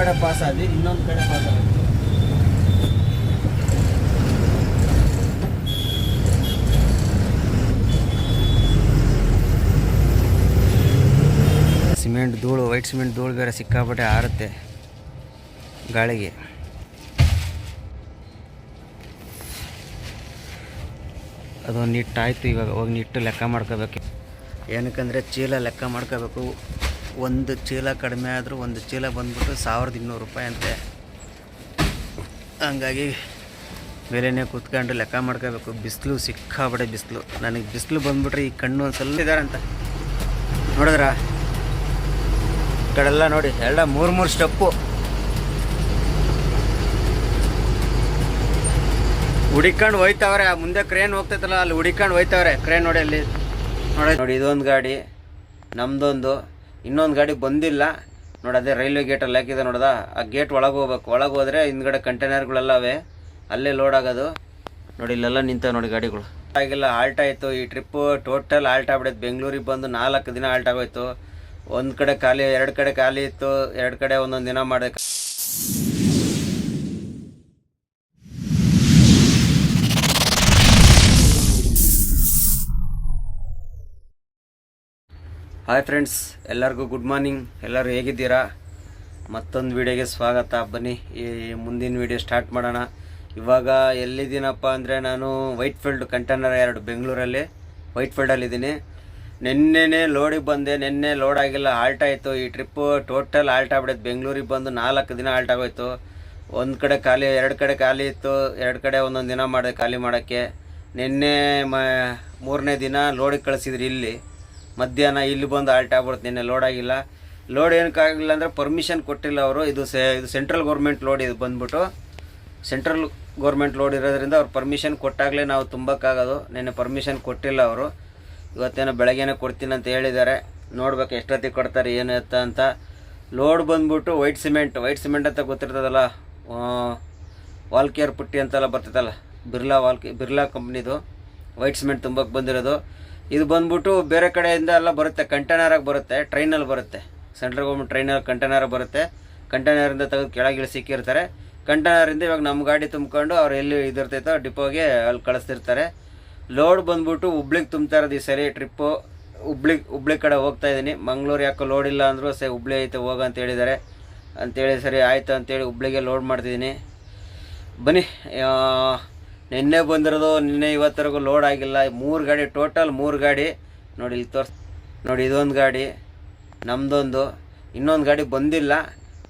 ಕಡೆ ಪಾಸ್ ಆದ್ವಿ, ಇನ್ನೊಂದು ಕಡೆ ಪಾಸ್ ಆದ್ವಿ. ಸಿಮೆಂಟ್ ಧೂಳು, ವೈಟ್ ಸಿಮೆಂಟ್ ಧೂಳು ಬೇರೆ ಸಿಕ್ಕಾಪಟ್ಟೆ ಆರುತ್ತೆ ಗಾಳಿಗೆ. ಅದು ನಿಟ್ಟಾಯಿತು ಇವಾಗ, ಹೋಗಿ ನಿಟ್ಟು ಲೆಕ್ಕ ಮಾಡ್ಕೋಬೇಕು. ಏನಕ್ಕಂದರೆ ಚೀಲ ಲೆಕ್ಕ ಮಾಡ್ಕೋಬೇಕು. ಒಂದು ಚೀಲ ಕಡಿಮೆ ಆದರೂ ಒಂದು ಚೀಲ ಬಂದ್ಬಿಟ್ಟು ಸಾವಿರದ ಇನ್ನೂರು ರೂಪಾಯಿ ಅಂತೆ. ಹಂಗಾಗಿ ಮೇಲೇನೆ ಕೂತ್ಕೊಂಡು ಲೆಕ್ಕ ಮಾಡ್ಕೋಬೇಕು. ಬಿಸಿಲು ಸಿಕ್ಕಾಬಡೆ ಬಿಸಿಲು. ನನಗೆ ಬಿಸಿಲು ಬಂದ್ಬಿಟ್ರೆ ಈ ಕಣ್ಣು ಒಂದು ಸಲ ಇದಾರಂತ. ನೋಡಿದ್ರ? ಕಡೆಲ್ಲ ನೋಡಿ ಎಲ್ಲ ಮೂರು ಮೂರು ಸ್ಟೆಪ್ಪು. ಹುಡಿಕೊಂಡು ಹೋಯ್ತವ್ರೆ. ಆ ಮುಂದೆ ಕ್ರೇನ್ ಹೋಗ್ತೈತಲ್ಲ, ಅಲ್ಲಿ ಹುಡಿಕೊಂಡು ಹೋಯ್ತವ್ರೆ. ಕ್ರೇನ್ ನೋಡಿ ಅಲ್ಲಿ. ನೋಡಿ ನೋಡಿ, ಇದೊಂದು ಗಾಡಿ, ನಮ್ದೊಂದು. ಇನ್ನೊಂದು ಗಾಡಿ ಬಂದಿಲ್ಲ. ನೋಡಿ ಅದೇ ರೈಲ್ವೆ ಗೇಟಲ್ಲಿ ಹಾಕಿದೆ ನೋಡ್ದ? ಆ ಗೇಟ್ ಒಳಗೆ ಹೋಗ್ಬೇಕು. ಒಳಗೆ ಹೋದರೆ ಹಿಂದ್ಗಡೆ ಕಂಟೈನರ್ಗಳೆಲ್ಲ ಅವೆ. ಅಲ್ಲೇ ಲೋಡ್ ಆಗೋದು. ನೋಡಿ, ಇಲ್ಲೆಲ್ಲ ನಿಂತ ನೋಡಿ ಗಾಡಿಗಳು. ಆಗಿಲ್ಲ ಆಲ್ಟ್ ಆಯಿತು. ಈ ಟ್ರಿಪ್ಪು ಟೋಟಲ್ ಆಲ್ಟ್ ಆಗ್ಬಿಡೈತೆ. ಬೆಂಗಳೂರಿಗೆ ಬಂದು ನಾಲ್ಕು ದಿನ ಆಲ್ಟ್ ಆಗೋಯ್ತು. ಒಂದು ಕಡೆ ಖಾಲಿ, ಎರಡು ಕಡೆ ಖಾಲಿ ಇತ್ತು. ಎರಡು ಕಡೆ ಒಂದೊಂದು ದಿನ ಮಾಡಿದೆ ಹಾಯ್ ಫ್ರೆಂಡ್ಸ್ ಎಲ್ಲರಿಗೂ ಗುಡ್ ಮಾರ್ನಿಂಗ್ ಎಲ್ಲರೂ ಹೇಗಿದ್ದೀರಾ? ಮತ್ತೊಂದು ವಿಡಿಯೋಗೆ ಸ್ವಾಗತ. ಬನ್ನಿ, ಈ ಮುಂದಿನ ವಿಡಿಯೋ ಸ್ಟಾರ್ಟ್ ಮಾಡೋಣ. ಇವಾಗ ಎಲ್ಲಿದ್ದೀನಪ್ಪ ಅಂದರೆ ನಾನು ವೈಟ್ ಫೀಲ್ಡ್ ಕಂಟೈನರ್ ಎರಡು, ಬೆಂಗಳೂರಲ್ಲಿ ವೈಟ್ ಫೀಲ್ಡಲ್ಲಿದ್ದೀನಿ ನಿನ್ನೆನೇ ಲೋಡಿಗೆ ಬಂದೆ, ನಿನ್ನೆ ಲೋಡ್ ಆಗಿಲ್ಲ ಆಲ್ಟ್ ಆಯಿತು. ಈ ಟ್ರಿಪ್ಪು ಟೋಟಲ್ ಆಲ್ಟ್ ಆಗ್ಬಿಡೈತೆ. ಬೆಂಗಳೂರಿಗೆ ಬಂದು ನಾಲ್ಕು ದಿನ ಆಲ್ಟ್ ಆಗೋಯ್ತು. ಒಂದು ಕಡೆ ಖಾಲಿ, ಎರಡು ಕಡೆ ಖಾಲಿ ಇತ್ತು. ಎರಡು ಕಡೆ ಒಂದೊಂದು ದಿನ ಮಾಡಿದೆ ಖಾಲಿ ಮಾಡೋಕ್ಕೆ. ನಿನ್ನೆ ಮೂರನೇ ದಿನ ಲೋಡಿಗೆ ಕಳಿಸಿದ್ರಿ ಇಲ್ಲಿ. ಮಧ್ಯಾಹ್ನ ಇಲ್ಲಿ ಬಂದು ಆಲ್ಟ್ ಆಗ್ಬಿಡುತ್ತೆ, ನಿನ್ನೆ ಲೋಡ್ ಆಗಿಲ್ಲ. ಲೋಡ್ ಏನಕ್ಕಾಗಿಲ್ಲ ಅಂದರೆ ಪರ್ಮಿಷನ್ ಕೊಟ್ಟಿಲ್ಲ ಅವರು. ಇದು ಸೆ ಇದು ಸೆಂಟ್ರಲ್ ಗೌರ್ಮೆಂಟ್ ಲೋಡ್ ಇದು ಬಂದ್ಬಿಟ್ಟು. ಸೆಂಟ್ರಲ್ ಗೌರ್ಮೆಂಟ್ ಲೋಡ್ ಇರೋದ್ರಿಂದ ಅವ್ರು ಪರ್ಮಿಷನ್ ಕೊಟ್ಟಾಗಲೇ ನಾವು ತುಂಬಕ್ಕಾಗೋದು. ನಿನ್ನೆ ಪರ್ಮಿಷನ್ ಕೊಟ್ಟಿಲ್ಲ ಅವರು. ಇವತ್ತೇನೋ ಬೆಳಗ್ಗೆನೇ ಕೊಡ್ತೀನಿ ಅಂತ ಹೇಳಿದ್ದಾರೆ. ನೋಡ್ಬೇಕು ಎಷ್ಟೊತ್ತಿಗೆ ಕೊಡ್ತಾರೆ, ಏನು ಎತ್ತ ಅಂತ. ಲೋಡ್ ಬಂದ್ಬಿಟ್ಟು ವೈಟ್ ಸಿಮೆಂಟ್ ವೈಟ್ ಸಿಮೆಂಟ್ ಅಂತ ಗೊತ್ತಿರ್ತದಲ್ಲ ವಾಲ್ಕೇರ್ ಪುಟ್ಟಿ ಅಂತೆಲ್ಲ ಬರ್ತದಲ್ಲ ಬಿರ್ಲಾ ವಾಲ್ ಬಿರ್ಲಾ ಕಂಪ್ನಿದು ವೈಟ್ ಸಿಮೆಂಟ್ ತುಂಬಕ್ಕೆ ಬಂದಿರೋದು. ಇದು ಬಂದ್ಬಿಟ್ಟು ಬೇರೆ ಕಡೆಯಿಂದ ಎಲ್ಲ ಬರುತ್ತೆ ಕಂಟೈನರಾಗಿ ಬರುತ್ತೆ ಟ್ರೈನಲ್ಲಿ ಬರುತ್ತೆ. ಸೆಂಟ್ರಲ್ ಗೌರ್ಮೆಂಟ್ ಟ್ರೈನಲ್ಲಿ ಕಂಟೈನರ್ ಬರುತ್ತೆ. ಕಂಟೈನರಿಂದ ತೆಗೆದು ಕೆಳಗೆ ಸಿಕ್ಕಿರ್ತಾರೆ ಕಂಟೈನರಿಂದ ಇವಾಗ ನಮ್ಮ ಗಾಡಿ ತುಂಬ್ಕೊಂಡು ಅವ್ರು ಎಲ್ಲಿ ಇದಿರ್ತೈತೋ ಡಿಪೋಗೆ ಅಲ್ಲಿ ಕಳಿಸ್ತಿರ್ತಾರೆ. ಲೋಡ್ ಬಂದ್ಬಿಟ್ಟು ಹುಬ್ಳಿಗೆ ತುಂಬ್ತಾ ಇರೋದು ಈ ಸರಿ ಟ್ರಿಪ್ಪು ಹುಬ್ಳಿ ಹುಬ್ಳಿ ಕಡೆ ಹೋಗ್ತಾ ಇದ್ದೀನಿ. ಮಂಗ್ಳೂರು ಯಾಕೋ ಲೋಡ್ ಇಲ್ಲ ಅಂದರೂ ಸರಿ ಹುಬ್ಳಿ ಐತೆ, ಹೋಗ ಅಂತ ಹೇಳಿದ್ದಾರೆ. ಅಂತೇಳಿ ಸರಿ, ಆಯಿತು ಅಂತೇಳಿ ಹುಬ್ಳಿಗೆ ಲೋಡ್ ಮಾಡ್ತಿದ್ದೀನಿ. ಬನ್ನಿ ನಿನ್ನೆ ಬಂದಿರೋದು, ನಿನ್ನೆ ಇವತ್ತರೆಗೂ ಲೋಡ್ ಆಗಿಲ್ಲ. ಮೂರು ಗಾಡಿ ಟೋಟಲ್ ಮೂರು ಗಾಡಿ. ನೋಡಿ ಇಲ್ಲಿ ತೋರ್ಸ್, ನೋಡಿ ಇದೊಂದು ಗಾಡಿ ನಮ್ಮದೊಂದು ಇನ್ನೊಂದು ಗಾಡಿ ಬಂದಿಲ್ಲ.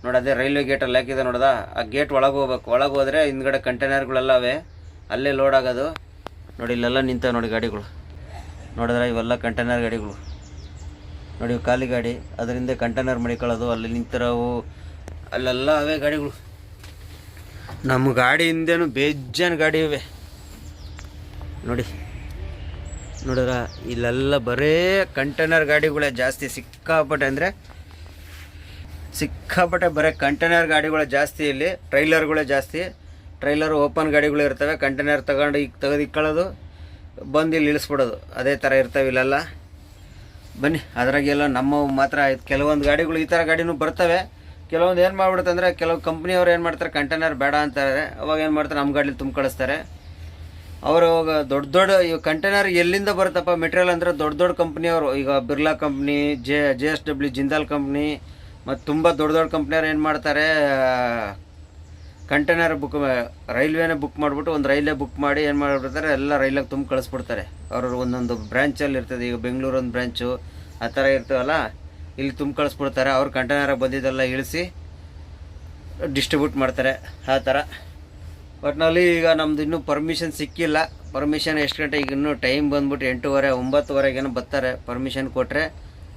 ನೋಡಿ ಅದೇ ರೈಲ್ವೆ ಗೇಟಲ್ಲಿ ಹಾಕಿದೆ ನೋಡ್ದ? ಆ ಗೇಟ್ ಒಳಗೆ ಹೋಗ್ಬೇಕು. ಒಳಗೆ ಹೋದರೆ ಹಿಂದ್ಗಡೆ ಕಂಟೈನರ್ಗಳೆಲ್ಲ ಅವೆ. ಅಲ್ಲೇ ಲೋಡ್ ಆಗೋದು. ನೋಡಿ ಇಲ್ಲೆಲ್ಲ ನಿಂತ ನೋಡಿ ಗಾಡಿಗಳು. ನೋಡಿದ್ರೆ ಇವೆಲ್ಲ ಕಂಟೈನರ್ ಗಾಡಿಗಳು. ನೋಡಿ ಖಾಲಿ ಗಾಡಿ. ಅದರಿಂದ ಕಂಟೈನರ್ ಮಡಿಕೊಳ್ಳೋದು, ಅಲ್ಲಿ ನಿಂತಿರೋವು. ಅಲ್ಲೆಲ್ಲ ಅವೇ ಗಾಡಿಗಳು. ನಮ್ಮ ಗಾಡಿ ಹಿಂದೆನೂ ಬೇಜಾನ್ ಗಾಡಿ ಇವೆ. ನೋಡಿ. ನೋಡಿದ್ರ, ಇಲ್ಲೆಲ್ಲ ಬರೇ ಕಂಟೈನರ್ ಗಾಡಿಗಳೇ ಜಾಸ್ತಿ ಸಿಕ್ಕಾಪಟ್ಟೆ ಅಂದರೆ, ಸಿಕ್ಕಾಪಟ್ಟೆ ಬರೀ ಕಂಟೈನರ್ ಗಾಡಿಗಳೇ ಜಾಸ್ತಿ ಇಲ್ಲಿ ಟ್ರೈಲರ್ಗಳೇ ಜಾಸ್ತಿ. ಟ್ರೈಲರ್ ಓಪನ್ ಗಾಡಿಗಳು ಇರ್ತವೆ ಕಂಟೈನರ್ ತಗೊಂಡು ಈಗ ತೆಗೆದು ಇಕ್ಕೊಳ್ಳೋದು, ಬಂದು ಇಲ್ಲಿ ಇಳಿಸ್ಬಿಡೋದು. ಅದೇ ಥರ ಇರ್ತವೆ ಇಲ್ಲೆಲ್ಲ. ಬನ್ನಿ, ಅದರಾಗೆಲ್ಲ ನಮ್ಮ ಮಾತ್ರ ಕೆಲವೊಂದು ಗಾಡಿಗಳು ಈ ಥರ ಗಾಡಿನೂ ಬರ್ತವೆ. ಕೆಲವೊಂದು ಏನು ಮಾಡ್ಬಿಡುತ್ತೆ ಅಂದರೆ ಕೆಲವು ಕಂಪ್ನಿಯವ್ರು ಏನು ಮಾಡ್ತಾರೆ ಕಂಟೈನರ್ ಬೇಡ ಅಂತಾರೆ ಅವಾಗ ಏನು ಮಾಡ್ತಾರೆ ನಮ್ಮ ಗಾಡಲಿ ತುಂಬ ಕಳಿಸ್ತಾರೆ. ಅವರು ಅವಾಗ ದೊಡ್ಡ ದೊಡ್ಡ ಈ ಕಂಟೈನರ್ ಎಲ್ಲಿಂದ ಬರುತ್ತಪ್ಪ? ಮೆಟೀರಿಯಲ್ ಅಂದರೆ ದೊಡ್ಡ ದೊಡ್ಡ ಕಂಪ್ನಿಯವರು ಈಗ Birla company J J S W Jindal company ಮತ್ತು ತುಂಬ ದೊಡ್ಡ ದೊಡ್ಡ ಕಂಪ್ನಿಯವ್ರು ಏನು ಮಾಡ್ತಾರೆ ಕಂಟೈನರ್ ಬುಕ್ ರೈಲ್ವೇನೇ ಬುಕ್ ಮಾಡಿಬಿಟ್ಟು ಒಂದು ರೈಲೇ ಬುಕ್ ಮಾಡಿ ಏನು ಮಾಡಿಬಿಡ್ತಾರೆ, ಎಲ್ಲ ರೈಲಾಗ ತುಂಬ ಕಳಿಸ್ಬಿಡ್ತಾರೆ. ಅವರು ಒಂದೊಂದು ಬ್ರ್ಯಾಂಚಲ್ಲಿ ಇರ್ತದೆ. ಈಗ ಬೆಂಗಳೂರು ಒಂದು ಬ್ರ್ಯಾಂಚು ಆ ಥರ ಇರ್ತವಲ್ಲ? ಇಲ್ಲಿ ತುಂಬ ಕಳಿಸ್ಬಿಡ್ತಾರೆ. ಅವ್ರು ಕಂಟೈನರಾಗ ಬಂದಿದ್ದೆಲ್ಲ ಇಳಿಸಿ ಡಿಸ್ಟ್ರಿಬ್ಯೂಟ್ ಮಾಡ್ತಾರೆ. ಆ ಥರ. ಒಟ್ನಲ್ಲಿ ಈಗ ನಮ್ದು ಇನ್ನೂ ಪರ್ಮಿಷನ್ ಸಿಕ್ಕಿಲ್ಲ. ಪರ್ಮಿಷನ್ ಎಷ್ಟು ಈಗ ಇನ್ನೂ ಟೈಮ್ ಬಂದ್ಬಿಟ್ಟು ಎಂಟೂವರೆ, ಒಂಬತ್ತುವರೆಗೇನೋ ಬರ್ತಾರೆ. ಪರ್ಮಿಷನ್ ಕೊಟ್ಟರೆ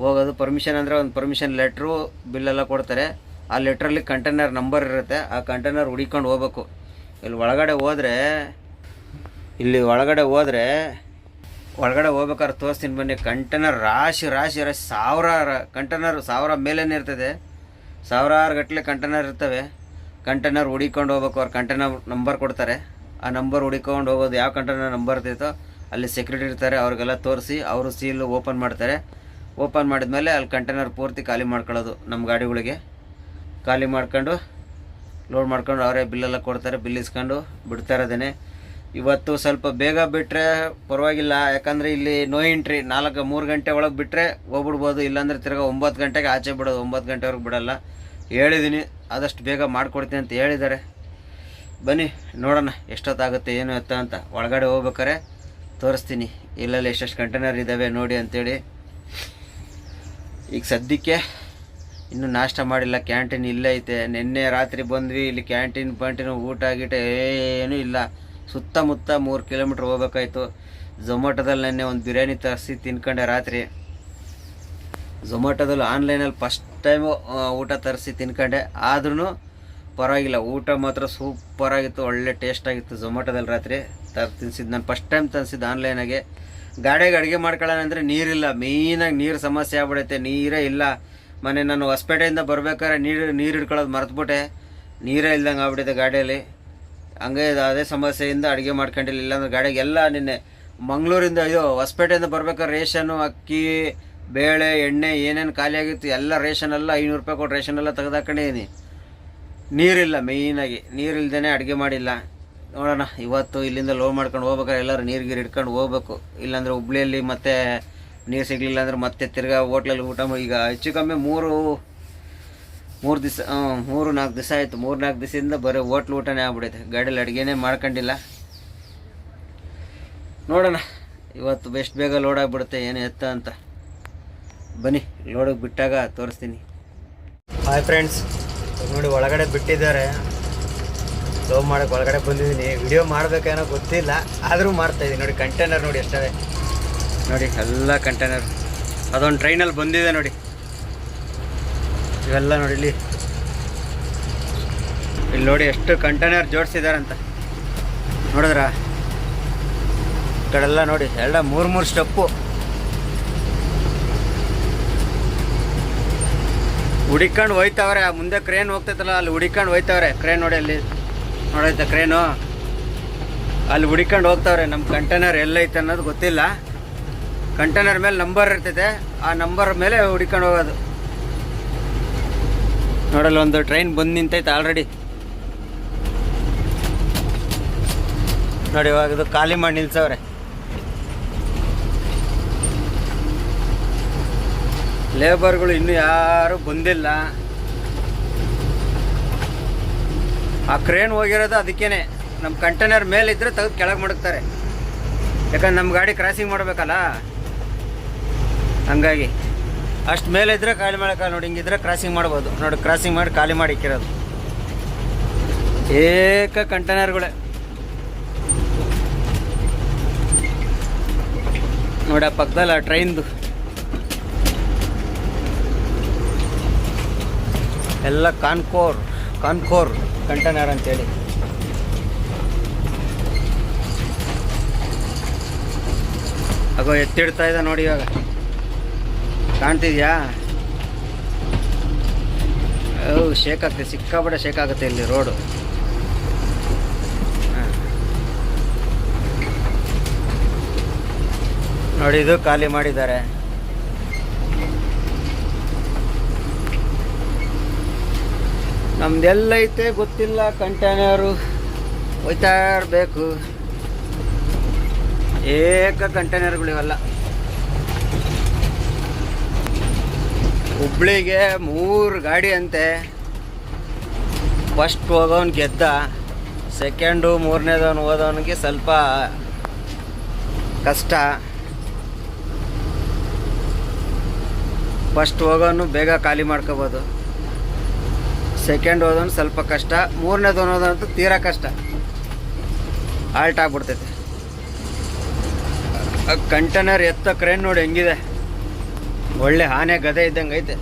ಹೋಗೋದು. ಪರ್ಮಿಷನ್ ಅಂದರೆ ಒಂದು ಪರ್ಮಿಷನ್ ಲೆಟ್ರು ಬಿಲ್ಲೆಲ್ಲ ಕೊಡ್ತಾರೆ. ಆ ಲೆಟ್ರಲ್ಲಿ ಕಂಟೈನರ್ ನಂಬರ್ ಇರುತ್ತೆ. ಆ ಕಂಟೈನರ್ ಹುಡಿಕೊಂಡು ಹೋಗ್ಬೇಕು. ಇಲ್ಲಿ ಒಳಗಡೆ ಹೋದರೆ, ಇಲ್ಲಿ ಒಳಗಡೆ ಹೋದರೆ ಒಳಗಡೆ ಹೋಗ್ಬೇಕಾದ್ರೆ ತೋರಿಸ್ತೀನಿ ಬನ್ನಿ. ಕಂಟೈನರ್ ರಾಶಿ ರಾಶಿ ರಾಶಿ. ಸಾವಿರ ಕಂಟೈನರ್ ಸಾವಿರ ಮೇಲೇನೆ ಇರ್ತದೆ. ಸಾವಿರಾರು ಗಟ್ಟಲೆ ಕಂಟೈನರ್ ಇರ್ತವೆ. ಕಂಟೈನರ್ ಹುಡಿಕೊಂಡು ಹೋಗ್ಬೇಕು. ಅವ್ರು ಕಂಟೈನರ್ ನಂಬರ್ ಕೊಡ್ತಾರೆ. ಆ ನಂಬರ್ ಹುಡಿಕೊಂಡು ಹೋಗೋದು ಯಾವ ಕಂಟೈನರ್ ನಂಬರ್ ಇರ್ತೈತೋ ಅಲ್ಲಿ ಸೆಕ್ಯೂರಿಟಿ ಇರ್ತಾರೆ. ಅವ್ರಿಗೆಲ್ಲ ತೋರಿಸಿ ಅವರು ಸೀಲ್ ಓಪನ್ ಮಾಡ್ತಾರೆ. ಓಪನ್ ಮಾಡಿದ್ಮೇಲೆ ಅಲ್ಲಿ ಕಂಟೈನರ್ ಪೂರ್ತಿ ಖಾಲಿ ಮಾಡ್ಕೊಳ್ಳೋದು ನಮ್ಮ ಗಾಡಿಗಳಿಗೆ. ಖಾಲಿ ಮಾಡ್ಕೊಂಡು ಲೋಡ್ ಮಾಡ್ಕೊಂಡು ಅವರೇ ಬಿಲ್ಲೆಲ್ಲ ಕೊಡ್ತಾರೆ. ಬಿಲ್ ಇಸ್ಕೊಂಡು ಬಿಡ್ತಾ ಇರೋದೇನೆ. ಇವತ್ತು ಸ್ವಲ್ಪ ಬೇಗ ಬಿಟ್ಟರೆ ಪರವಾಗಿಲ್ಲ. ಯಾಕಂದರೆ ಇಲ್ಲಿ ನೋ ಎಂಟ್ರಿ ನಾಲ್ಕು ಮೂರು ಗಂಟೆ ಒಳಗೆ ಬಿಟ್ಟರೆ ಹೋಗ್ಬಿಡ್ಬೋದು. ಇಲ್ಲಾಂದರೆ ತಿರ್ಗಿ ಒಂಬತ್ತು ಗಂಟೆಗೆ ಆಚೆ ಬಿಡೋದು. ಒಂಬತ್ತು ಗಂಟೆವರೆಗೆ ಬಿಡೋಲ್ಲ. ಹೇಳಿದ್ದೀನಿ ಆದಷ್ಟು ಬೇಗ ಮಾಡಿಕೊಡ್ತೀನಿ ಅಂತ ಹೇಳಿದ್ದಾರೆ. ಬನ್ನಿ, ನೋಡೋಣ ಎಷ್ಟೊತ್ತಾಗುತ್ತೆ, ಏನು ಎತ್ತ ಅಂತ. ಒಳಗಡೆ ಹೋಗ್ಬೇಕಾರೆ ತೋರಿಸ್ತೀನಿ. ಇಲ್ಲೆಲ್ಲ ಎಷ್ಟೆಷ್ಟು ಕಂಟೈನರ್ ಇದ್ದಾವೆ ನೋಡಿ ಅಂತೇಳಿ. ಈಗ ಸದ್ಯಕ್ಕೆ ಇನ್ನೂ ನಾಷ್ಟ ಮಾಡಿಲ್ಲ. ಕ್ಯಾಂಟೀನ್ ಇಲ್ಲೇ ಐತೆ. ನಿನ್ನೆ ರಾತ್ರಿ ಬಂದ್ವಿ. ಇಲ್ಲಿ ಕ್ಯಾಂಟೀನ್ ಪಂಟೀನು ಊಟ, ಗೀಟ ಏನೂ ಇಲ್ಲ. ಸುತ್ತಮುತ್ತ ಮೂರು ಕಿಲೋಮೀಟ್ರ್ ಹೋಗ್ಬೇಕಾಯ್ತು. ಝೊಮ್ಯಾಟೋದಲ್ಲಿ ನೆನ್ನೆ ಒಂದು ಬಿರಿಯಾನಿ ತರಿಸಿ ತಿನ್ಕೊಂಡೆ ರಾತ್ರಿ. ಝೊಮ್ಯಾಟೋದಲ್ಲಿ ಆನ್ಲೈನಲ್ಲಿ ಫಸ್ಟ್ ಟೈಮು ಊಟ ತರಿಸಿ ತಿನ್ಕೊಂಡೆ. ಆದ್ರೂ ಪರವಾಗಿಲ್ಲ, ಊಟ ಮಾತ್ರ ಸೂಪರಾಗಿತ್ತು ಒಳ್ಳೆ ಟೇಸ್ಟ್ ಆಗಿತ್ತು ಝೊಮ್ಯಾಟೋದಲ್ಲಿ ರಾತ್ರಿ. ತರ ತಿನ್ಸಿದ್ದು ನಾನು ಫಸ್ಟ್ ಟೈಮ್ ತರಿಸಿದ್ದು ಆನ್ಲೈನಾಗೆ ಗಾಡಿಗೆ ಅಡುಗೆ ಮಾಡ್ಕೊಳ್ಳೋಣ ಅಂದರೆ ನೀರಿಲ್ಲ ಮೇಯ್ನಾಗಿ ನೀರು ಸಮಸ್ಯೆ ಆಗ್ಬಿಡುತ್ತೆ, ನೀರೇ ಇಲ್ಲ. ಮನೆ ನಾನು ಹೊಸಪೇಟೆಯಿಂದ ಬರ್ಬೇಕಾದ್ರೆ ನೀರು ನೀರು ಹಿಡ್ಕೊಳ್ಳೋದು ಮರೆತುಬಿಟ್ಟೆ. ನೀರೇ ಇಲ್ದಂಗೆ ಆಗ್ಬಿಟ್ಟಿದೆ ಗಾಡಿಯಲ್ಲಿ. ಹಂಗೆ ಅದೇ ಸಮಸ್ಯೆಯಿಂದ ಅಡುಗೆ ಮಾಡ್ಕೊಂಡಿಲ್ಲ ಅಂದ್ರೆ ಗಾಡಿಗೆ ಎಲ್ಲ ನಿನ್ನೆ ಮಂಗಳೂರಿಂದ ಅಯ್ಯೋ ಹೊಸಪೇಟೆಯಿಂದ ಬರ್ಬೇಕಾದ್ರೆ ರೇಷನ್ನು ಅಕ್ಕಿ, ಬೇಳೆ, ಎಣ್ಣೆ ಏನೇನು ಖಾಲಿ ಆಗಿತ್ತು, ಎಲ್ಲ ರೇಷನ್ ಎಲ್ಲ ಐನೂರು ರೂಪಾಯಿ ಕೊಟ್ಟು ರೇಷನ್ ಎಲ್ಲ ತೆಗೆದಾಕೊಂಡಿದ್ದೀನಿ. ನೀರಿಲ್ಲ ಮೇಯ್ನಾಗಿ ನೀರಿಲ್ದೇ ಅಡುಗೆ ಮಾಡಿಲ್ಲ. ನೋಡೋಣ, ಇವತ್ತು ಇಲ್ಲಿಂದ ಲೋಡ್ ಮಾಡ್ಕೊಂಡು ಹೋಗ್ಬೇಕಾದ್ರೆ ಎಲ್ಲರೂ ನೀರು ಗೀರು ಹಿಡ್ಕೊಂಡು ಹೋಗ್ಬೇಕು. ಇಲ್ಲಾಂದ್ರೆ ಹುಬ್ಳಿಯಲ್ಲಿ ಮತ್ತೆ ನೀರು ಸಿಗಲಿಲ್ಲ ಅಂದ್ರೆ ಮತ್ತೆ ತಿರ್ಗಾ ಹೋಟ್ಲಲ್ಲಿ ಊಟ ಈಗ ಹೆಚ್ಚು ಕಮ್ಮಿ ಮೂರು ಮೂರು ದಿವಸ ಮೂರು ನಾಲ್ಕು ದಿವಸ ಆಯಿತು. ಮೂರು ನಾಲ್ಕು ದಿವಸದಿಂದ ಬರೀ ಹೋಟ್ಲು ಊಟನೇ ಆಗ್ಬಿಡೈತೆ ಗಾಡಿಯಲ್ಲಿ ಅಡುಗೆನೇ ಮಾಡ್ಕೊಂಡಿಲ್ಲ. ನೋಡೋಣ. ಇವತ್ತು ಬೆಸ್ಟ್ ಬೇಗ ಲೋಡ್ ಆಗಿಬಿಡುತ್ತೆ. ಏನು ಎತ್ತ ಅಂತ. ಬನ್ನಿ ಲೋಡಿಗೆ ಬಿಟ್ಟಾಗ ತೋರಿಸ್ತೀನಿ. ಹಾಯ್ ಫ್ರೆಂಡ್ಸ್ ನೋಡಿ ಒಳಗಡೆ ಬಿಟ್ಟಿದ್ದಾರೆ. ಲೋ ಮಾಡೋಕ್ಕೆ ಒಳಗಡೆ ಬಂದಿದ್ದೀನಿ. ವಿಡಿಯೋ ಮಾಡಬೇಕೇನೋ ಗೊತ್ತಿಲ್ಲ. ಆದರೂ ಮಾಡ್ತಾಯಿದ್ದೀನಿ ನೋಡಿ ಕಂಟೈನರ್ ನೋಡಿ ಎಷ್ಟೇ ನೋಡಿ ಎಲ್ಲ ಕಂಟೈನರ್ ಅದೊಂದು ಟ್ರೈನಲ್ಲಿ ಬಂದಿದೆ ನೋಡಿ. ಇವೆಲ್ಲ ನೋಡಿ ಇಲ್ಲಿ. ಇಲ್ಲಿ ನೋಡಿ ಎಷ್ಟು ಕಂಟೈನರ್ ಜೋಡಿಸಿದ್ದಾರೆ ಅಂತ ನೋಡಿದ್ರಾ ಕಡೆಲ್ಲ ನೋಡಿ ಎಲ್ಲ ಮೂರು ಮೂರು ಸ್ಟೆಪ್ಪು. ಹುಡಿಕೊಂಡು ಹೋಯ್ತವ್ರೆ ಮುಂದೆ ಕ್ರೇನ್ ಹೋಗ್ತೈತಲ್ಲ, ಅಲ್ಲಿ ಹುಡಿಕೊಂಡು ಹೋಯ್ತವ್ರೆ. ಕ್ರೇನ್ ನೋಡಿ ಅಲ್ಲಿ. ನೋಡೈತ ಕ್ರೇನು? ಅಲ್ಲಿ ಹುಡಿಕೊಂಡು ಹೋಗ್ತಾವ್ರೆ ನಮ್ಮ ಕಂಟೈನರ್ ಎಲ್ಲೈತೆ ಅನ್ನೋದು ಗೊತ್ತಿಲ್ಲ. ಕಂಟೈನರ್ ಮೇಲೆ ನಂಬರ್ ಇರ್ತೈತೆ. ಆ ನಂಬರ್ ಮೇಲೆ ಹುಡಿಕೊಂಡು ಹೋಗೋದು. ನೋಡಲ್ಲ, ಒಂದು ಟ್ರೈನ್ ಬಂದು ನಿಂತೈತೆ ಆಲ್ರೆಡಿ ನೋಡಿ, ಇವಾಗ ಇದು ಖಾಲಿ ಮಾಡಿ ನಿಲ್ಸವ್ರೆ. ಲೇಬರ್ಗಳು ಇನ್ನೂ ಯಾರು ಬಂದಿಲ್ಲ. ಆ ಕ್ರೇನ್ ಹೋಗಿರೋದು ಅದಕ್ಕೇನೆ. ನಮ್ಮ ಕಂಟೈನರ್ ಮೇಲೆ ಇದ್ರೆ ತೆಗೆದು ಕೆಳಗೆ ಮಡಗ್ತಾರೆ. ಯಾಕಂದ್ರೆ ನಮ್ಮ ಗಾಡಿ ಕ್ರಾಸಿಂಗ್ ಮಾಡಬೇಕಲ್ಲ? ಹಂಗಾಗಿ. ಅಷ್ಟು ಮೇಲೆ ಇದ್ರೆ ಖಾಲಿ ಮಾಡೋಕ್ಕಲ್ಲ ನೋಡಿ, ಹಿಂಗಿದ್ರೆ ಕ್ರಾಸಿಂಗ್ ಮಾಡ್ಬೋದು. ನೋಡಿ ಕ್ರಾಸಿಂಗ್ ಮಾಡಿ ಖಾಲಿ ಮಾಡಿ ಇಕ್ಕಿರೋದು. ಏಕ ಕಂಟೈನರ್ಗಳೇ. ನೋಡಿ ಆ ಪಕ್ಕದಲ್ಲ ಟ್ರೈನ್ದು ಎಲ್ಲ ಕಾನ್ಕೋರ್ ಕಾನ್ಕೋರ್ ಕಂಟೈನರ್ ಅಂತೇಳಿ. ಅಗೋ, ಎತ್ತಿಡ್ತಾ ಇದೆ ನೋಡಿ ಇವಾಗ. ಕಾಣ್ತಿದ್ಯಾ? ಶೇಕ್ ಆಗ್ತದೆ ಸಿಕ್ಕಾಪಟ್ಟೆ ಶೇಕ್ ಆಗುತ್ತೆ ಇಲ್ಲಿ ರೋಡು ನೋಡಿ, ಇದು ಖಾಲಿ ಮಾಡಿದ್ದಾರೆ. ನಮ್ದೆಲ್ಲೈತೆ ಗೊತ್ತಿಲ್ಲ, ಕಂಟೈನರು ಹೋಯ್ತಾ ಇರಬೇಕು. ಏಕ ಕಂಟೈನರ್ಗಳು ಹುಬ್ಳಿಗೆ ಮೂರು ಗಾಡಿ ಅಂತೆ. ಫಸ್ಟ್ ಹೋಗೋನ್ ಗೆದ್ದ ಸೆಕೆಂಡು ಮೂರನೇದವನು ಹೋದವನಿಗೆ ಸ್ವಲ್ಪ ಕಷ್ಟ. ಫಸ್ಟ್ ಹೋಗೋನು ಬೇಗ ಖಾಲಿ ಮಾಡ್ಕೋಬೋದು. ಸೆಕೆಂಡ್ ಹೋದವನು ಸ್ವಲ್ಪ ಕಷ್ಟ, ಮೂರನೇದವನು ಹೋದಂತೂ ತೀರಾ ಕಷ್ಟ. ಆಲ್ಟ್ ಆಗ್ಬಿಡ್ತೈತೆ. ಕಂಟೈನರ್ ಎತ್ತ ಕ್ರೇನ್ ನೋಡಿ ಹೆಂಗಿದೆ? ಒಳ್ಳೆ ಆನೆ ಗದೆ ಇದ್ದಂಗೆ ಐತೆ.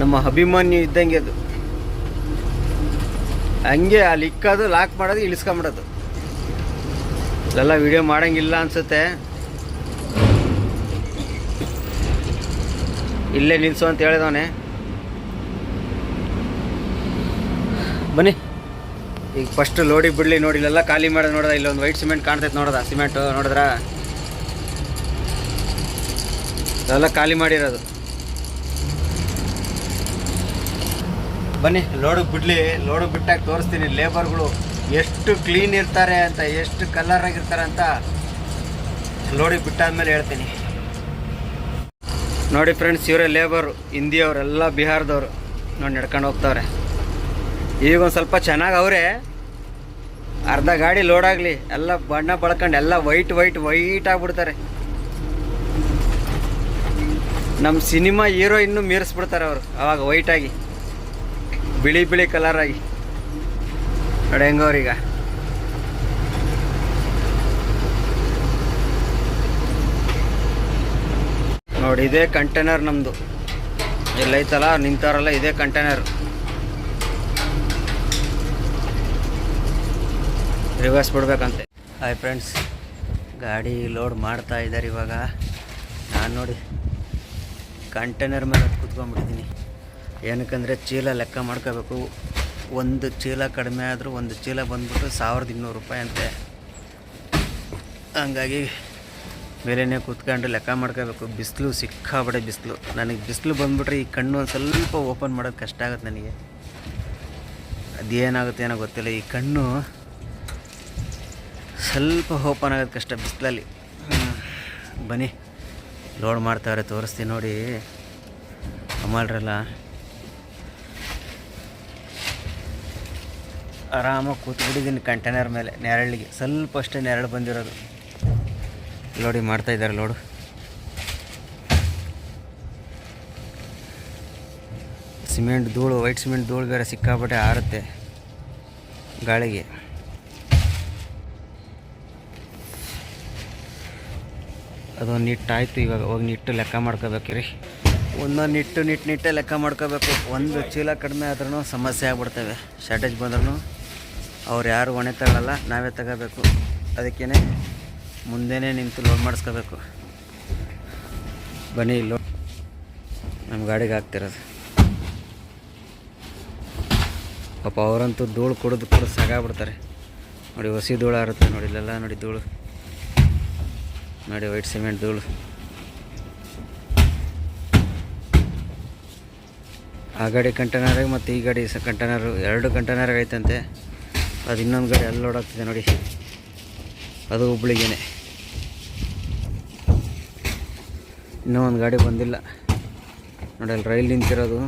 ನಮ್ಮ ಅಭಿಮಾನ್ಯು ಇದ್ದಂಗೆ ಅದು. ಹಂಗೆ ಅಲ್ಲಿ ಇಕ್ಕೋದು ಲಾಕ್ ಮಾಡೋದು, ಇಳಿಸ್ಕೊಂಬಿಡೋದು. ಇಲ್ಲೆಲ್ಲ ವಿಡಿಯೋ ಮಾಡಂಗಿಲ್ಲ ಅನ್ಸುತ್ತೆ. ಇಲ್ಲೇ ನಿಲ್ಸು ಅಂತ ಹೇಳಿದವನೆ. ಬನ್ನಿ. ಈಗ ಫಸ್ಟ್ ಲೋಡಿಗೆ ಬಿಡಲಿ ನೋಡಿ, ಇಲ್ಲೆಲ್ಲ ಖಾಲಿ ಮಾಡೋದು ನೋಡ್ದ ಇಲ್ಲೊಂದು ವೈಟ್ ಸಿಮೆಂಟ್ ಕಾಣ್ತೈತೆ ನೋಡ್ದ? ಸಿಮೆಂಟು ನೋಡಿದ್ರ? ಎಲ್ಲ ಖಾಲಿ ಮಾಡಿರೋದು. ಬನ್ನಿ ಲೋಡಕ್ಕೆ ಬಿಡ್ಲಿ ಲೋಡಕ್ಕೆ ಬಿಟ್ಟಾಗ ತೋರಿಸ್ತೀನಿ. ಲೇಬರ್ಗಳು ಎಷ್ಟು ಕ್ಲೀನ್ ಇರ್ತಾರೆ ಅಂತ ಎಷ್ಟು ಕಲರ್ ಆಗಿರ್ತಾರೆ ಅಂತ ಲೋಡಿಗೆ ಬಿಟ್ಟಾದ್ಮೇಲೆ ಹೇಳ್ತೀನಿ. ನೋಡಿ ಫ್ರೆಂಡ್ಸ್ ಇವರೇ ಲೇಬರ್ ಲೇಬರು ಎಲ್ಲ ಬಿಹಾರದವರು. ನೋಡಿ ನಡ್ಕೊಂಡು ಹೋಗ್ತವ್ರೆ. ಈಗ ಒಂದು ಸ್ವಲ್ಪ ಚೆನ್ನಾಗಿ ಅವರೇ. ಅರ್ಧ ಗಾಡಿ ಲೋಡಾಗಲಿ ಎಲ್ಲ ಬಣ್ಣ ಬಳ್ಕೊಂಡು ಎಲ್ಲ ವೈಟ್ ವೈಟ್ ವೈಟ್ ಆಗಿಬಿಡ್ತಾರೆ. ನಮ್ಮ ಸಿನಿಮಾ ಹೀರೋ ಇನ್ನೂ ಮೀರಿಸ್ಬಿಡ್ತಾರೆ ಅವರು, ಅವಾಗ ವೈಟಾಗಿ ಬಿಳಿ ಬಿಳಿ ಕಲರ್ ಆಗಿ. ನೋಡಿ ಹೆಂಗವ್ರೀಗ ನೋಡಿ ಇದೇ ಕಂಟೈನರ್ ನಮ್ಮದು ಎಲ್ಲೈತಲ್ಲ ನಿಂತಾರಲ್ಲ ಇದೇ ಕಂಟೈನರ್ ರಿವರ್ಸ್ ಬಿಡ್ಬೇಕಂತೆ. ಹಾಯ್ ಫ್ರೆಂಡ್ಸ್ ಗಾಡಿ ಲೋಡ್ ಮಾಡ್ತಾ ಇದ್ದಾರೆ ಇವಾಗ. ನಾನು ನೋಡಿ ಕಂಟೈನರ್ ಮೇಲೆ ಕುತ್ಕೊಂಡ್ಬಿಟ್ಟಿದ್ದೀನಿ ಏನಕ್ಕಂದರೆ ಚೀಲ ಲೆಕ್ಕ ಮಾಡ್ಕೋಬೇಕು. ಒಂದು ಚೀಲ ಕಡಿಮೆ ಆದರೂ ಒಂದು ಚೀಲ ಬಂದ್ಬಿಟ್ಟು ಸಾವಿರದ ಇನ್ನೂರು ರೂಪಾಯಿ ಅಂತೆ. ಹಂಗಾಗಿ ಮೇಲೇ ಕೂತ್ಕೊಂಡು ಲೆಕ್ಕ ಮಾಡ್ಕೋಬೇಕು. ಬಿಸಿಲು ಸಿಕ್ಕಾಬಡೆ ಬಿಸಿಲು. ನನಗೆ ಬಿಸಿಲು ಬಂದುಬಿಟ್ರೆ ಈ ಕಣ್ಣು ಒಂದು ಸ್ವಲ್ಪ ಓಪನ್ ಮಾಡೋದು ಕಷ್ಟ ಆಗುತ್ತೆ ನನಗೆ. ಅದೇನಾಗುತ್ತೆ ಏನೋ ಗೊತ್ತಿಲ್ಲ. ಈ ಕಣ್ಣು ಸ್ವಲ್ಪ ಓಪನ್ ಆಗೋದು ಕಷ್ಟ ಬಿಸಿಲಲ್ಲಿ. ಬನ್ನಿ. ಲೋಡ್ ಮಾಡ್ತಾರೆ ತೋರಿಸ್ತೀನಿ ನೋಡಿ. ಅಮಲ್ರಲ್ಲ ಆರಾಮಾಗಿ ಕೂತ್ಬಿಟ್ಟಿದ್ದೀನಿ ಕಂಟೈನರ್ ಮೇಲೆ, ನೆರಳಿಗೆ. ಸ್ವಲ್ಪ ಅಷ್ಟೇ ನೆರಳು ಬಂದಿರೋದು. ಲೋಡಿ ಮಾಡ್ತಾ ಇದ್ದಾರೆ ಲೋಡು. ಸಿಮೆಂಟ್ ಧೂಳು, ವೈಟ್ ಸಿಮೆಂಟ್ ಧೂಳು ಬೇರೆ ಸಿಕ್ಕಾಪಟ್ಟೆ ಆರುತ್ತೆ ಗಾಳಿಗೆ. ಅದೊಂದು ನಿಟ್ಟು ಆಯಿತು ಇವಾಗ ಹೋಗಿ ನಿಟ್ಟು ಲೆಕ್ಕ ಮಾಡ್ಕೋಬೇಕು ರೀ ಒಂದೊಂದು ನಿಟ್ಟು ನಿಟ್ಟು ನಿಟ್ಟೆ ಲೆಕ್ಕ ಮಾಡ್ಕೋಬೇಕು. ಒಂದು ಚೀಲ ಕಡಿಮೆ ಆದ್ರೂ ಸಮಸ್ಯೆ ಆಗ್ಬಿಡ್ತವೆ. ಶಾರ್ಟೇಜ್ ಬಂದ್ರೂ ಅವ್ರು ಯಾರು ಒಣೆ ತಗೊಳ್ಳಲ್ಲ ನಾವೇ ತಗೋಬೇಕು. ಅದಕ್ಕೇ ಮುಂದೆನೇ ನಿಂತು ಲೋಡ್ ಮಾಡಿಸ್ಕೋಬೇಕು. ಬನ್ನಿ ಲೋಡ್ ನಮ್ಮ ಗಾಡಿಗೆ ಹಾಕ್ತಿರೋದು. ಪಾಪ ಅವರಂತೂ ಧೂಳು ಕುಡಿದು ಕುಡಿದು ಸಾಕಾಗ್ಬಿಡ್ತಾರೆ. ನೋಡಿ, ಹೊಸಿ ಧೂಳು ಆಗುತ್ತೆ ನೋಡಿ, ಇಲ್ಲೆಲ್ಲ ನೋಡಿ ಧೂಳು. ನೋಡಿ ವೈಟ್ ಸಿಮೆಂಟ್ ಧೂಳು. ಆ ಗಾಡಿ ಕಂಟೈನರ್ ಮತ್ತು ಈ ಗಾಡಿ ಕಂಟೈನರು ಎರಡು ಕಂಟೈನರ್ ಐತಂತೆ ಅದು ಇನ್ನೊಂದು ಗಾಡಿ ಅಲ್ಲಿ ಆಗ್ತಿದೆ ನೋಡಿ. ಅದು ಹುಬ್ಳಿಗೇನೆ. ಇನ್ನೂ ಒಂದು ಗಾಡಿ ಬಂದಿಲ್ಲ. ನೋಡಿ, ಅಲ್ಲಿ ರೈಲ್ ನಿಂತಿರೋದು.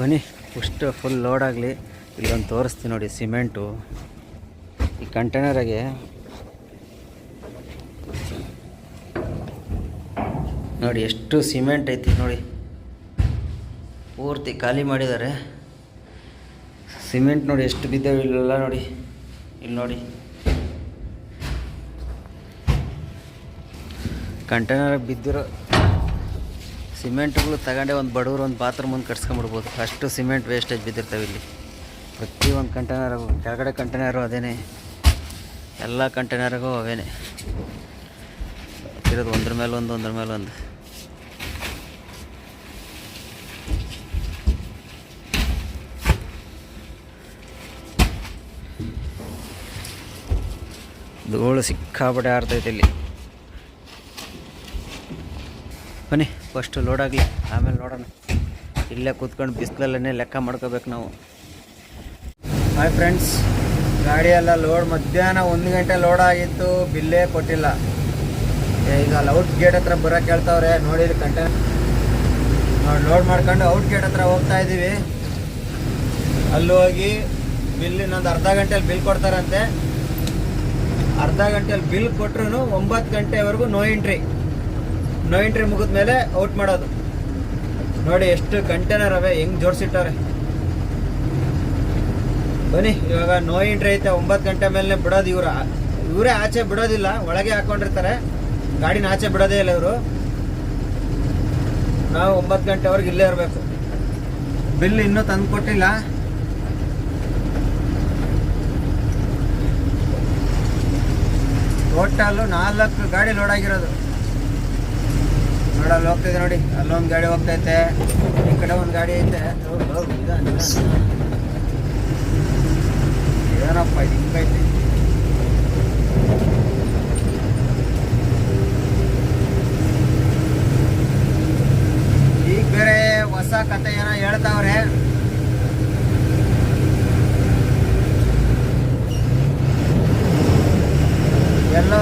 ಬನ್ನಿ. ಅಷ್ಟು ಫುಲ್ ಲೋಡ್ ಆಗಲಿ. ಇಲ್ಲೊಂದು ತೋರಿಸ್ತೀನಿ ನೋಡಿ ಸಿಮೆಂಟು. ಈ ಕಂಟೈನರಾಗೆ ನೋಡಿ ಎಷ್ಟು ಸಿಮೆಂಟ್ ಐತಿ ನೋಡಿ. ಪೂರ್ತಿ ಖಾಲಿ ಮಾಡಿದ್ದಾರೆ. ಸಿಮೆಂಟ್ ನೋಡಿ ಎಷ್ಟು ಬಿದ್ದಾವೆ ಇಲ್ಲೆಲ್ಲ ನೋಡಿ. ಇಲ್ಲಿ ನೋಡಿ. ಕಂಟೈನರ್ ಬಿದ್ದಿರೋ ಸಿಮೆಂಟ್ಗಳು ತಗೊಂಡೆ ಒಂದು ಬಡವರು ಒಂದು ಬಾತ್ರೂಮ್ ಒಂದು ಕಟ್ಸ್ಕೊಂಬಿಡ್ಬೋದು. ಫಸ್ಟು ಸಿಮೆಂಟ್ ವೇಸ್ಟೇಜ್ ಬಿದ್ದಿರ್ತವೆ ಇಲ್ಲಿ. ಪ್ರತಿಯೊಂದು ಕಂಟೈನರ್ ಕೆಳಗಡೆ ಕಂಟೈನರು ಅದೇನೆ. ಎಲ್ಲ ಕಂಟೈನರ್ಗೂ ಅವೇನೆ. ಇರೋದು ಒಂದ್ರ ಮೇಲೆ ಒಂದು, ಒಂದ್ರ ಮೇಲೆ ಒಂದು. ಧೂಳು ಸಿಕ್ಕಾಪಟ್ಟೆ ಆಡ್ತೈತೆ ಇಲ್ಲಿ. ಬನ್ನಿ ಫಸ್ಟು ಲೋಡ್ ಆಗಲಿ. ಆಮೇಲೆ ನೋಡೋಣ. ಇಲ್ಲೇ ಕೂತ್ಕೊಂಡು ಬಿಸಿಲಲ್ಲೇ ಲೆಕ್ಕ ಮಾಡ್ಕೋಬೇಕು ನಾವು. ಹಾಯ್ ಫ್ರೆಂಡ್ಸ್ ಗಾಡಿಯೆಲ್ಲ ಲೋಡ್ ಮಧ್ಯಾಹ್ನ ಒಂದು ಗಂಟೆ ಲೋಡ್ ಆಗಿತ್ತು, ಬಿಲ್ಲೇ ಕೊಟ್ಟಿಲ್ಲ. ಈಗ ಅಲ್ಲಿ ಔಟ್ ಗೇಟ್ ಹತ್ರ ಬರೋಕೆ ಹೇಳ್ತಾವ್ರೆ ನೋಡಿರಿ ಕಂಟೆ ನಾವು ಲೋಡ್ ಮಾಡ್ಕೊಂಡು ಔಟ್ ಗೇಟ್ ಹತ್ರ ಹೋಗ್ತಾ ಇದ್ದೀವಿ ಅಲ್ಲಿ ಹೋಗಿ ಬಿಲ್ ಇನ್ನೊಂದು ಅರ್ಧ ಗಂಟೆಯಲ್ಲಿ ಬಿಲ್ ಕೊಡ್ತಾರಂತೆ. ಅರ್ಧ ಗಂಟೆಯಲ್ಲಿ ಬಿಲ್ ಕೊಟ್ರು ಒಂಬತ್ತು ಗಂಟೆವರೆಗೂ ನೋ ಎಂಟ್ರಿ ನೋ ಎಂಟ್ರಿ ಮುಗಿದ ಮೇಲೆ ಔಟ್ ಮಾಡೋದು. ನೋಡಿ ಎಷ್ಟು ಕಂಟೈನರ್ ಅವೆ ಹೆಂಗ್ ಜೋಡಿಸಿಟ್ಟಾರೆ. ಬನ್ನಿ, ಇವಾಗ ನೋ ಎಂಟ್ರಿ ಐತೆ, ಒಂಬತ್ತು ಗಂಟೆ ಮೇಲೆ ಬಿಡೋದು ಇವ್ರ. ಇವರೇ ಆಚೆ ಬಿಡೋದಿಲ್ಲ, ಒಳಗೆ ಹಾಕೊಂಡಿರ್ತಾರೆ. ಗಾಡಿನ ಆಚೆ ಬಿಡೋದೇ ಇಲ್ಲ ಇವರು. ನಾವು ಒಂಬತ್ತು ಗಂಟೆವರೆಗೆ ಇಲ್ಲೇ ಇರಬೇಕು. ಬಿಲ್ ಇನ್ನೂ ತಂದು ಕೊಟ್ಟಿಲ್ಲ ಟೋಟಲ್ ನಾಲ್ಕು ಗಾಡಿ ಲೋಡ್ ಆಗಿರೋದು. ನೋಡಿ ಅಲ್ಲಿ ಹೋಗ್ತೈತೆ ನೋಡಿ. ಅಲ್ಲೊಂದು ಗಾಡಿ ಹೋಗ್ತೈತೆ. ಈ ಕಡೆ ಒಂದು ಗಾಡಿ ಐತೆ. ಏನಪ್ಪ ಹಿಂಗೈತೆ. ಈಗ ಬೇರೆ ಹೊಸ ಕತೆ ಏನೋ ಹೇಳ್ತಾವ್ರೆ. ಎಲ್ಲ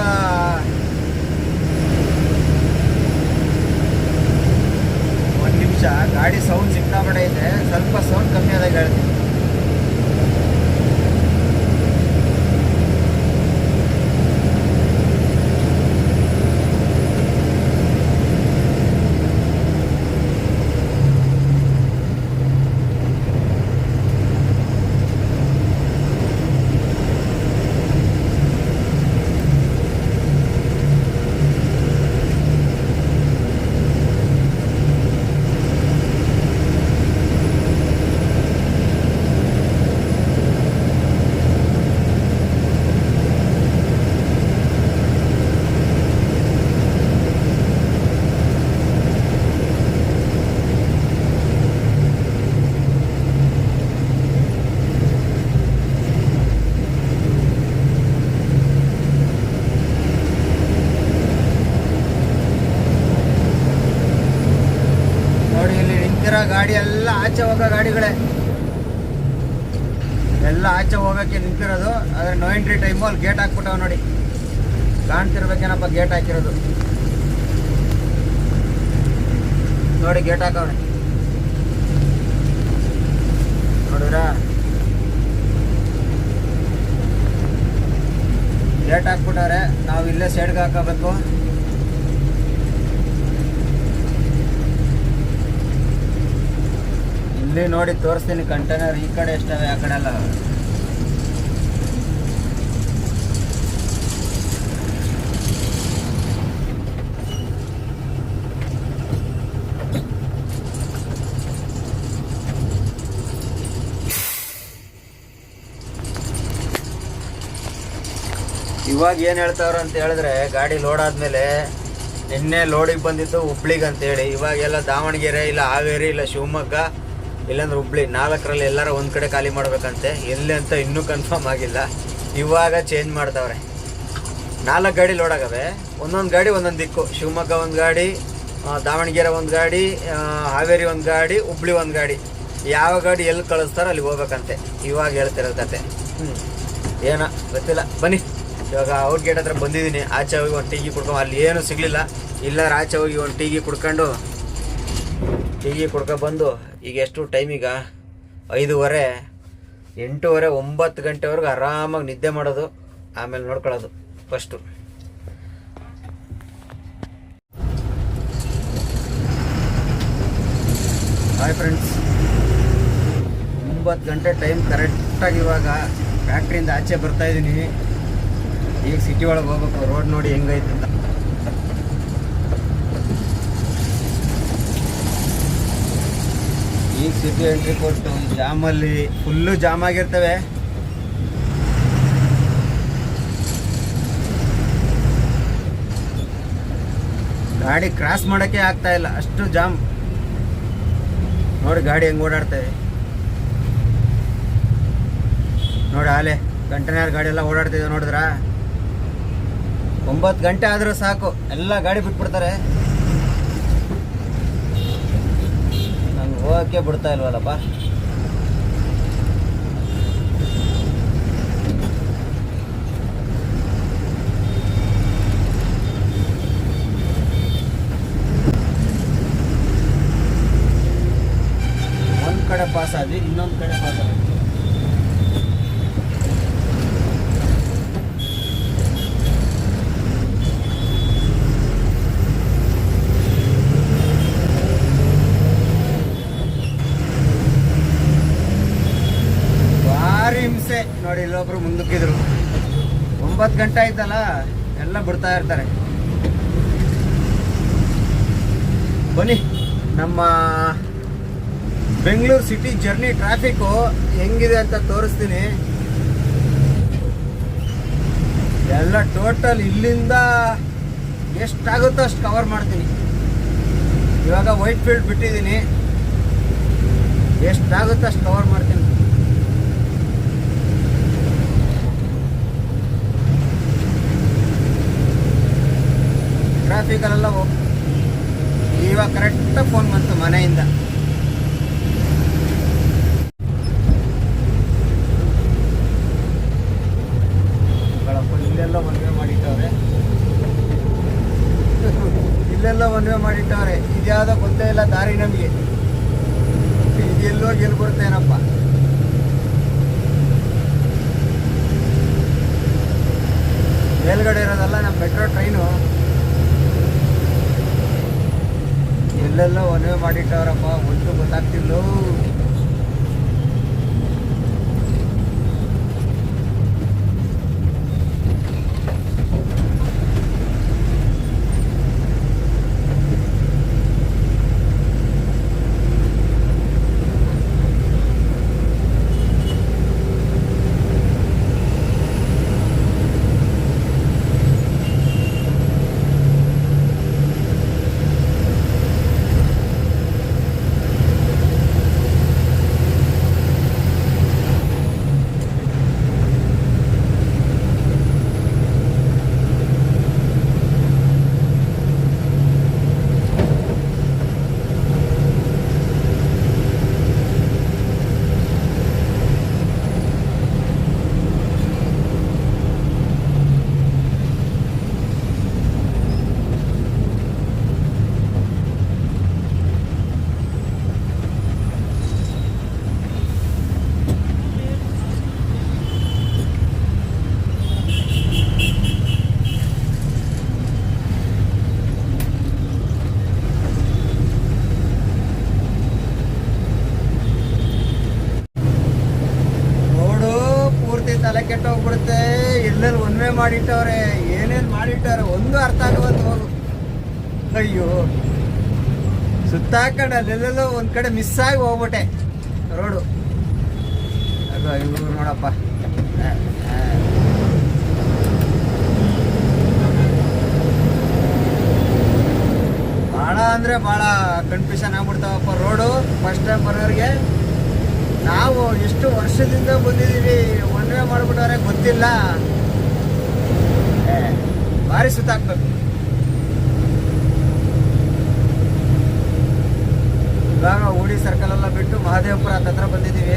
ಗಾಡಿ ಸೌಂಡ್ ಸಿಕ್ಕಾಪಟ್ಟೆ ಇದೆ ಸ್ವಲ್ಪ ಸೌಂಡ್ ಕಮ್ಮಿ ಆದಾಗ ಹೇಳ್ತೀನಿ. ನಿಂತಿರೋದು, ಆದರೆ ನೋ ಎಂಟ್ರಿ ಟೈಮು ಅಲ್ಲಿ ಗೇಟ್ ಹಾಕ್ಬಿಟ್ಟವ ನೋಡಿ. ಕಾಣ್ತಿರ್ಬೇಕೇನಪ್ಪ ಗೇಟ್ ಹಾಕಿರೋದು. ನೋಡಿ ಗೇಟ್ ಹಾಕವ್ರೆ ನೋಡಿದ್ರಾ? ಗೇಟ್ ಹಾಕ್ಬಿಟ್ಟವ್ರೆ, ನಾವು ಇಲ್ಲೇ ಸೈಡ್ಗೆ ಹಾಕೋಬೇಕು. ಇಲ್ಲಿ ನೋಡಿ ತೋರಿಸ್ತೀನಿ ಕಂಟೈನರ್ ಈ ಕಡೆ ಎಷ್ಟವೆ ಆ ಕಡೆ ಎಲ್ಲ. ಇವಾಗ ಏನು ಹೇಳ್ತಾವ್ರ ಅಂತ ಹೇಳಿದ್ರೆ ಗಾಡಿ ಲೋಡ್ ಆದ್ಮೇಲೆ ನಿನ್ನೆ ಲೋಡಿಗೆ ಬಂದಿತ್ತು ಹುಬ್ಳಿಗೆ ಅಂತೇಳಿ ಇವಾಗೆಲ್ಲ ದಾವಣಗೆರೆ, ಇಲ್ಲ ಹಾವೇರಿ, ಇಲ್ಲ ಶಿವಮೊಗ್ಗ, ಇಲ್ಲಾಂದ್ರೆ ಹುಬ್ಳಿ ನಾಲ್ಕರಲ್ಲಿ ಎಲ್ಲರ ಒಂದು ಕಡೆ ಖಾಲಿ ಮಾಡ್ಬೇಕಂತೆ. ಎಲ್ಲಿ ಅಂತ ಇನ್ನೂ ಕನ್ಫರ್ಮ್ ಆಗಿಲ್ಲ. ಇವಾಗ ಚೇಂಜ್ ಮಾಡ್ತಾವ್ರೆ ನಾಲ್ಕು ಗಾಡಿ ಲೋಡ್ ಆಗವೆ. ಒಂದೊಂದು ಗಾಡಿ, ಒಂದೊಂದು ದಿಕ್ಕು. ಶಿವಮೊಗ್ಗ ಒಂದು ಗಾಡಿ ದಾವಣಗೆರೆ ಒಂದು ಗಾಡಿ ಹಾವೇರಿ ಒಂದು ಗಾಡಿ, ಹುಬ್ಳಿ ಒಂದು ಗಾಡಿ. ಯಾವ ಗಾಡಿ ಎಲ್ಲಿ ಕಳಿಸ್ತಾರೋ ಅಲ್ಲಿಗೆ ಹೋಗ್ಬೇಕಂತೆ. ಇವಾಗ ಹೇಳ್ತಿರೋ ಕತೆ. ಹ್ಞೂ ಏನೋ? ಗೊತ್ತಿಲ್ಲ. ಬನ್ನಿ. ಇವಾಗ ಔಟ್ ಗೇಟ್ ಹತ್ರ ಬಂದಿದ್ದೀನಿ. ಆಚೆ ಹೋಗಿ ಒಂದು ಟೀಗಿ ಕುಡ್ಕೊಂಡು ಅಲ್ಲಿ ಏನೂ ಸಿಗಲಿಲ್ಲ. ಇಲ್ಲಾರ ಆಚೆ ಹೋಗಿ ಒಂದು ಟೀಗಿ ಕುಡ್ಕೊಂಡು ಟೀಗಿ ಕುಡ್ಕೊ ಬಂದು ಈಗ ಎಷ್ಟು ಟೈಮ್ ಈಗ? ಐದೂವರೆ, ಎಂಟೂವರೆ, ಒಂಬತ್ತು ಗಂಟೆವರೆಗೂ ಆರಾಮಾಗಿ ನಿದ್ದೆ ಮಾಡೋದು, ಆಮೇಲೆ ನೋಡ್ಕೊಳ್ಳೋದು ಫಸ್ಟು ಹಾಯ್ ಫ್ರೆಂಡ್ಸ್ ಒಂಬತ್ತು ಗಂಟೆ ಟೈಮ್ ಕರೆಕ್ಟಾಗಿ ಇವಾಗ ಫ್ಯಾಕ್ಟ್ರಿಯಿಂದ ಆಚೆ ಬರ್ತಾ ಇದ್ದೀನಿ. ಈಗ ಸಿಟಿ ಒಳಗೆ ಹೋಗ್ಬೇಕು ರೋಡ್ ನೋಡಿ ಹೆಂಗೈತೆ ಅಂತ. ಈಗ ಸಿಟಿ ಎಂಟ್ರಿ ಕೊಟ್ಟು ಜಾಮಲ್ಲಿ ಫುಲ್ಲು ಜಾಮ್ ಆಗಿರ್ತವೆ. ಗಾಡಿ ಕ್ರಾಸ್ ಮಾಡೋಕ್ಕೆ ಆಗ್ತಾ ಇಲ್ಲ, ಅಷ್ಟು ಜಾಮ್ ನೋಡಿ ಗಾಡಿ ಹೆಂಗೆ ಓಡಾಡ್ತವೆ ನೋಡಿ ಆಲೆ ಕಂಟೈನರ್ ಗಾಡಿ ಎಲ್ಲ ಓಡಾಡ್ತಿದ್ದೆ ನೋಡಿದ್ರಾ? ಒಂಬತ್ತು ಗಂಟೆ ಆದರೂ ಸಾಕು. ಎಲ್ಲ ಗಾಡಿ ಬಿಟ್ಬಿಡ್ತಾರೆ. ನಂಗೆ ಹೋಗೋಕ್ಕೆ ಬಿಡ್ತಾ ಇಲ್ವಲ್ಲಪ್ಪ ಒಂದು ಕಡೆ ಪಾಸ್ ಆದ್ವಿ ಇನ್ನೊಂದು ಕಡೆ ಪಾಸ್ ಆದ್ವಿ ಭಾರಿ ಹಿಂಸೆ ನೋಡಿ ಇಲ್ಲೊಬ್ರು ಮುಂದಕ್ಕಿದ್ರು ಗಂಟೆ ಆಯ್ತಲ್ಲ, ಎಲ್ಲ ಬಿಡ್ತಾ ಇರ್ತಾರೆ. ಬನ್ನಿ, ನಮ್ಮ ಬೆಂಗಳೂರು ಸಿಟಿ ಜರ್ನಿ ಟ್ರಾಫಿಕ್ಕು ಹೆಂಗಿದೆ ಅಂತ ತೋರಿಸ್ತೀನಿ. ಎಲ್ಲ ಟೋಟಲ್ ಇಲ್ಲಿಂದ ಎಷ್ಟಾಗುತ್ತೋ ಅಷ್ಟು ಕವರ್ ಮಾಡ್ತೀನಿ. ಇವಾಗ ವೈಟ್ ಫೀಲ್ಡ್ ಬಿಟ್ಟಿದ್ದೀನಿ. ಎಷ್ಟಾಗುತ್ತೋ ಅಷ್ಟು ಕವರ್ ಮಾಡ್ತೀನಿ. ಟ್ರಾಫಿಕಲ್ಲೆಲ್ಲ ಹೋಗ್ತೀವಿ ಇವಾಗ ಕರೆಕ್ಟ್ ಫೋನ್ ಬಂತು ಮನೆಯಿಂದ. ಎಲ್ಲೆಲ್ಲ ಮದುವೆ ಮಾಡಿಟ್ಟವ್ರಪ್ಪ ಒಂದು ಗೊತ್ತಾಗ್ತಿಲ್ಲೋ. ಸುತ್ತಾಕೊಂಡು ಅಲ್ಲೆಲ್ಲೆಲ್ಲೋ ಒಂದು ಕಡೆ ಮಿಸ್ ಆಗಿ ಹೋಗ್ಬಿಟ್ಟೆ. ರೋಡು. ಅದು ಇವರು ನೋಡಪ್ಪ. ಭಾಳ ಅಂದರೆ ಭಾಳ ಕನ್ಫ್ಯೂಷನ್ ಆಗ್ಬಿಡ್ತಾವಪ್ಪ ರೋಡು ಫಸ್ಟ್ ಟೈಮ್ ಬರೋರಿಗೆ. ನಾವು ಎಷ್ಟು ವರ್ಷದಿಂದ ಬಂದಿದ್ದೀವಿ ಒನ್ವೇ ಮಾಡ್ಬಿಟ್ಟವ್ರೆ, ಗೊತ್ತಿಲ್ಲ. ಭಾರಿ ಸುತ್ತಾಕ್ಬೇಕು. ಓಡಿ ಸರ್ಕಲ್ ಎಲ್ಲ ಬಿಟ್ಟು ಮಹದೇವಪುರ ಹತ್ರ ಬಂದಿದ್ದೀವಿ.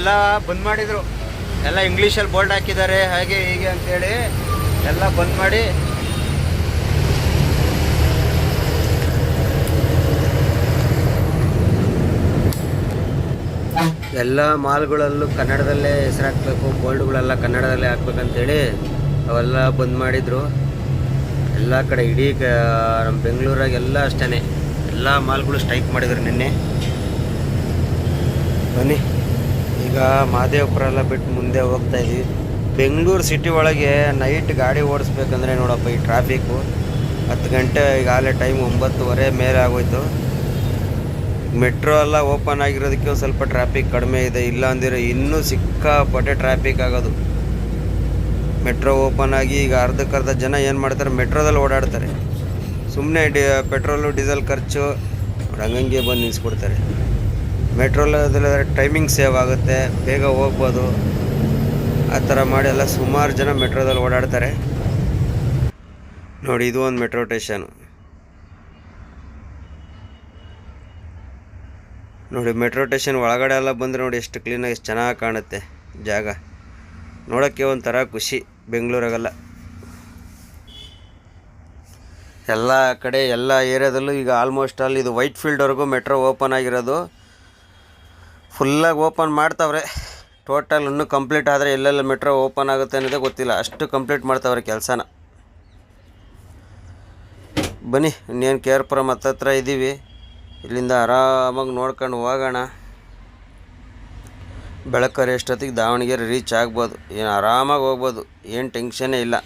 ಇವೆಲ್ಲ ಬಂದ್ ಮಾಡಿದ್ರು. ಎಲ್ಲ ಇಂಗ್ಲೀಷಲ್ಲಿ ಬೋರ್ಡ್ ಹಾಕಿದ್ದಾರೆ, ಹಾಗೆ ಹೀಗೆ ಅಂತೇಳಿ ಎಲ್ಲ ಬಂದ್ ಮಾಡಿ. ಎಲ್ಲ ಮಾಲ್ಗಳಲ್ಲೂ ಕನ್ನಡದಲ್ಲೇ ಹೆಸರಾಕ್ಬೇಕು, ಬೋರ್ಡ್ಗಳೆಲ್ಲ ಕನ್ನಡದಲ್ಲೇ ಹಾಕ್ಬೇಕಂತೇಳಿ ಅವೆಲ್ಲ ಬಂದ್ ಮಾಡಿದ್ರು. ಎಲ್ಲ ಕಡೆ ಇಡೀ ನಮ್ಮ ಬೆಂಗಳೂರಾಗ ಎಲ್ಲ ಅಷ್ಟೇ ಎಲ್ಲ ಮಾಲ್ಗಳು ಸ್ಟ್ರೈಕ್ ಮಾಡಿದ್ರು ನಿನ್ನೆ. ಬನ್ನಿ. ಈಗ ಮಹದೇವಪುರ ಎಲ್ಲ ಬಿಟ್ಟು ಮುಂದೆ ಹೋಗ್ತಾ ಇದೀವಿ ಬೆಂಗಳೂರು ಸಿಟಿ ಒಳಗೆ ನೈಟ್ ಗಾಡಿ ಓಡಿಸ್ಬೇಕಂದ್ರೆ ನೋಡಪ್ಪ ಈ ಟ್ರಾಫಿಕ್ಕು ಹತ್ತು ಗಂಟೆ ಈಗಾಗಲೇ ಟೈಮ್ ಒಂಬತ್ತುವರೆ ಮೇಲೆ ಆಗೋಯ್ತು. ಮೆಟ್ರೋ ಎಲ್ಲ ಓಪನ್ ಆಗಿರೋದಕ್ಕೆ ಸ್ವಲ್ಪ ಟ್ರಾಫಿಕ್ ಕಡಿಮೆ ಇದೆ. ಇಲ್ಲ ಅಂದಿರೋ ಇನ್ನೂ ಸಿಕ್ಕಾಪಟ್ಟೆ ಟ್ರಾಫಿಕ್ ಆಗೋದು. ಮೆಟ್ರೋ ಓಪನ್ ಆಗಿ ಈಗ ಅರ್ಧಕ್ಕರ್ಧ ಜನ ಏನು ಮಾಡ್ತಾರೆ ಮೆಟ್ರೋದಲ್ಲಿ ಓಡಾಡ್ತಾರೆ. ಸುಮ್ಮನೆ ಡಿ ಪೆಟ್ರೋಲು ಡೀಸೆಲ್ ಖರ್ಚು. ಹಂಗಂಗೆ ಬಂದು ನಿಲ್ಲಿಸ್ಕೊಡ್ತಾರೆ ಮೆಟ್ರೋಲದಲ್ಲಿ ಟೈಮಿಂಗ್ ಸೇವ್ ಆಗುತ್ತೆ, ಬೇಗ ಹೋಗ್ಬೋದು. ಆ ಥರ ಮಾಡಿ ಎಲ್ಲ ಸುಮಾರು ಜನ ಮೆಟ್ರೋದಲ್ಲಿ ಓಡಾಡ್ತಾರೆ. ನೋಡಿ, ಇದು ಒಂದು ಮೆಟ್ರೋ ಸ್ಟೇಷನ್. ನೋಡಿ, ಮೆಟ್ರೋ ಸ್ಟೇಷನ್ ಒಳಗಡೆ ಎಲ್ಲ ಬಂದರೆ ನೋಡಿ ಎಷ್ಟು ಕ್ಲೀನಾಗಿ ಎಷ್ಟು ಚೆನ್ನಾಗಿ ಕಾಣುತ್ತೆ ಜಾಗ. ನೋಡೋಕ್ಕೆ ಒಂಥರ ಖುಷಿ, ಬೆಂಗಳೂರಾಗೆಲ್ಲ. ಎಲ್ಲ ಕಡೆ, ಎಲ್ಲ ಏರಿಯಾದಲ್ಲೂ ಈಗ ಆಲ್ಮೋಸ್ಟ್ ಅಲ್ಲಿ ಇದು ವೈಟ್ ಫೀಲ್ಡ್ವರೆಗೂ ಮೆಟ್ರೋ ಓಪನ್ ಆಗಿರೋದು. ಫುಲ್ಲಾಗಿ ಓಪನ್ ಮಾಡ್ತಾವ್ರೆ. ಟೋಟಲ್ ಇನ್ನೂ ಕಂಪ್ಲೀಟ್ ಆದರೆ ಎಲ್ಲೆಲ್ಲ ಮೆಟ್ರೋ ಓಪನ್ ಆಗುತ್ತೆ ಅನ್ನೋದೇ ಗೊತ್ತಿಲ್ಲ. ಅಷ್ಟು ಕಂಪ್ಲೀಟ್ ಮಾಡ್ತಾವ್ರೆ ಕೆಲಸನ. ಬನ್ನಿ, ಇನ್ನೇನು ಕೆ ಆರ್ ಹತ್ತತ್ರ ಇದ್ದೀವಿ ಇಲ್ಲಿಂದ ಆರಾಮಾಗಿ ನೋಡ್ಕೊಂಡು ಹೋಗೋಣ. ಬೆಳಕರೆ ಎಷ್ಟೊತ್ತಿಗೆ ದಾವಣಗೆರೆ ರೀಚ್ ಆಗ್ಬೋದು. ಏನು ಆರಾಮಾಗಿ ಹೋಗ್ಬೋದು. ಏನು ಟೆನ್ಷನ್ನೇ ಇಲ್ಲ.